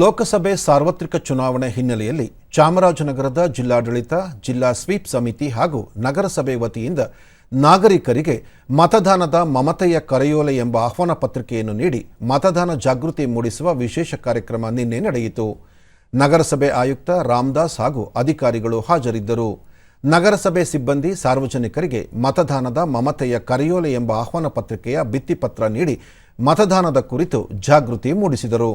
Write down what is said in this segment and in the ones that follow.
ಲೋಕಸಭೆ ಸಾರ್ವತ್ರಿಕ ಚುನಾವಣೆ ಹಿನ್ನೆಲೆಯಲ್ಲಿ ಚಾಮರಾಜನಗರದ ಜಿಲ್ಲಾಡಳಿತ, ಜಿಲ್ಲಾ ಸ್ವೀಪ್ ಸಮಿತಿ ಹಾಗೂ ನಗರಸಭೆ ವತಿಯಿಂದ ನಾಗರಿಕರಿಗೆ ಮತದಾನದ ಮಮತೆಯ ಕರೆಯೋಲೆ ಎಂಬ ಆಹ್ವಾನ ಪತ್ರಿಕೆಯನ್ನು ನೀಡಿ ಮತದಾನ ಜಾಗೃತಿ ಮೂಡಿಸುವ ವಿಶೇಷ ಕಾರ್ಯಕ್ರಮ ನಿನ್ನೆ ನಡೆಯಿತು. ನಗರಸಭೆ ಆಯುಕ್ತ ರಾಮದಾಸ್ ಹಾಗೂ ಅಧಿಕಾರಿಗಳು ಹಾಜರಿದ್ದರು. ನಗರಸಭೆ ಸಿಬ್ಬಂದಿ ಸಾರ್ವಜನಿಕರಿಗೆ ಮತದಾನದ ಮಮತೆಯ ಕರೆಯೋಲೆ ಎಂಬ ಆಹ್ವಾನ ಪತ್ರಿಕೆಯ ಭಿತ್ತಿಪತ್ರ ನೀಡಿ ಮತದಾನದ ಕುರಿತು ಜಾಗೃತಿ ಮೂಡಿಸಿದರು.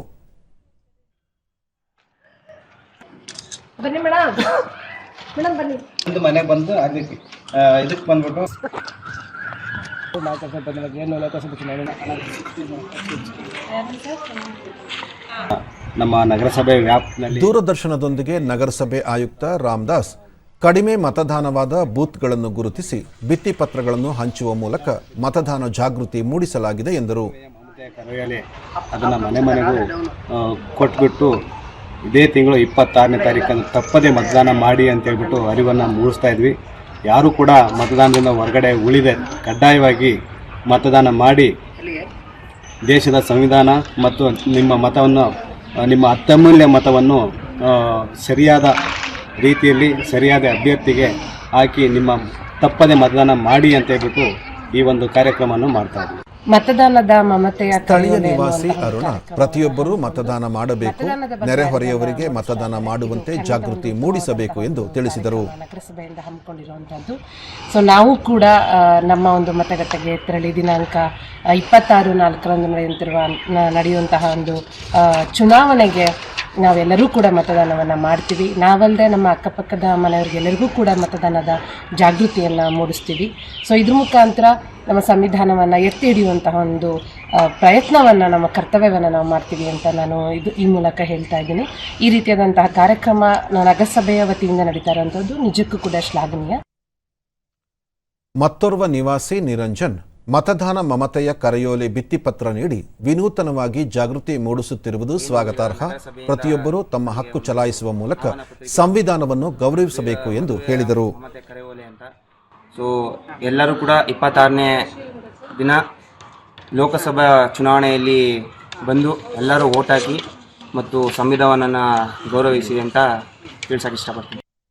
ಬನ್ನಿ ಮೇಡಮ್ ಮೇಡಮ್ ಬನ್ನಿ. ಒಂದು ಮನೆಗೆ ಬಂದು ಆಗ್ಬೇಕು ಇದಕ್ಕೆ ಬಂದ್ಬಿಟ್ಟು. ನಮ್ಮ ನಗರಸಭೆ ವ್ಯಾಪ್ತಿನಲ್ಲಿ ದೂರದರ್ಶನದೊಂದಿಗೆ ನಗರಸಭೆ ಆಯುಕ್ತ ರಾಮದಾಸ್ ಕಡಿಮೆ ಮತದಾನವಾದ ಬೂತ್ಗಳನ್ನು ಗುರುತಿಸಿ ಭಿತ್ತಿಪತ್ರಗಳನ್ನು ಹಂಚುವ ಮೂಲಕ ಮತದಾನ ಜಾಗೃತಿ ಮೂಡಿಸಲಾಗಿದೆ ಎಂದರು. ಅದನ್ನು ಮನೆ ಮನೆಗೂ ಕೊಟ್ಬಿಟ್ಟು ಇದೇ ತಿಂಗಳು ಇಪ್ಪತ್ತಾರನೇ ತಾರೀಕನ್ನು ತಪ್ಪದೆ ಮತದಾನ ಮಾಡಿ ಅಂತ ಹೇಳ್ಬಿಟ್ಟು ಅರಿವನ್ನು ಮೂಡಿಸ್ತಾ ಇದ್ವಿ. ಯಾರು ಕೂಡ ಮತದಾನದಿಂದ ಹೊರಗಡೆ ಉಳಿದೆ. ಕಡ್ಡಾಯವಾಗಿ ಮತದಾನ ಮಾಡಿ ದೇಶದ ಸಂವಿಧಾನ ಮತ್ತು ನಿಮ್ಮ ಮತವನ್ನು, ನಿಮ್ಮ ಅತ್ಯಮೂಲ್ಯ ಮತವನ್ನು ಸರಿಯಾದ ರೀತಿಯಲ್ಲಿ, ಸರಿಯಾದ ಅಭ್ಯರ್ಥಿಗೆ ಹಾಕಿ ನಿಮ್ಮ ತಪ್ಪದೆ ಮತದಾನ ಮಾಡಿ ಅಂತ ಹೇಳ್ಬಿಟ್ಟು ಈ ಒಂದು ಕಾರ್ಯಕ್ರಮವನ್ನು ಮಾಡ್ತಾ ಇದ್ವಿ. ಮತದಾನದ ಮಮತೆಯ ಸ್ಥಳೀಯ ನಿವಾಸಿ ಅರುಣ ಪ್ರತಿಯೊಬ್ಬರೂ ಮತದಾನ ಮಾಡಬೇಕು ನೆರೆಹೊರೆಯವರಿಗೆ ಮತದಾನ ಮಾಡುವಂತೆ ಜಾಗೃತಿ ಮೂಡಿಸಬೇಕು ಎಂದು ತಿಳಿಸಿದರು. ನಗರಸಭೆಯಿಂದ ಹಮ್ಮಿಕೊಂಡಿರುವಂಥದ್ದು. ಸೊ ನಾವು ಕೂಡ ನಮ್ಮ ಒಂದು ಮತಗಟ್ಟೆಗೆ ತೆರಳಿ ದಿನಾಂಕ ಇಪ್ಪತ್ತಾರು ನಾಲ್ಕರಂದು ನಡೆಯುತ್ತಿರುವ ನಡೆಯುವಂತಹ ಒಂದು ಚುನಾವಣೆಗೆ ನಾವೆಲ್ಲರೂ ಕೂಡ ಮತದಾನವನ್ನು ಮಾಡ್ತೀವಿ. ನಾವಲ್ಲದೆ ನಮ್ಮ ಅಕ್ಕಪಕ್ಕದ ಮನೆಯವರಿಗೆಲ್ಲರಿಗೂ ಕೂಡ ಮತದಾನದ ಜಾಗೃತಿಯನ್ನು ಮೂಡಿಸ್ತೀವಿ. ಸೊ ಇದ್ರ ಮುಖಾಂತರ ನಮ್ಮ ಸಂವಿಧಾನವನ್ನು ಎತ್ತಿ ಹಿಡಿಯುವಂತಹ ಒಂದು ಪ್ರಯತ್ನವನ್ನು ನಮ್ಮ ಕರ್ತವ್ಯವನ್ನು ನಾವು ಮಾಡ್ತೀವಿ ಅಂತ ನಾನು ಇದು ಈ ಮೂಲಕ ಹೇಳ್ತಾ ಇದ್ದೀನಿ. ಈ ರೀತಿಯಾದಂತಹ ಕಾರ್ಯಕ್ರಮ ನಗರಸಭೆಯ ವತಿಯಿಂದ ನಡೀತಾ ಇರುವಂಥದ್ದು ನಿಜಕ್ಕೂ ಕೂಡ ಶ್ಲಾಘನೀಯ. ಮತ್ತೋರ್ವ ನಿವಾಸಿ ನಿರಂಜನ್. ಮತದಾನ ಮಮತೆಯ ಕರೆಯೋಲೆ ಭಿತ್ತಿಪತ್ರ ನೀಡಿ ವಿನೂತನವಾಗಿ ಜಾಗೃತಿ ಮೂಡಿಸುತ್ತಿರುವುದು ಸ್ವಾಗತಾರ್ಹ. ಪ್ರತಿಯೊಬ್ಬರೂ ತಮ್ಮ ಹಕ್ಕು ಚಲಾಯಿಸುವ ಮೂಲಕ ಸಂವಿಧಾನವನ್ನು ಗೌರವಿಸಬೇಕು ಎಂದು ಹೇಳಿದರು. ಸೊ ಎಲ್ಲರೂ ಕೂಡ ಇಪ್ಪತ್ತಾರನೇ ದಿನ ಲೋಕಸಭಾ ಚುನಾವಣೆಯಲ್ಲಿ ಬಂದು ಎಲ್ಲರೂ ಓಟ್ ಹಾಕಿ ಮತ್ತು ಸಂವಿಧಾನವನ್ನು ಗೌರವಿಸಿ ಅಂತ ತಿಳಿಸೋಕೆ ಇಷ್ಟಪಡ್ತೀನಿ.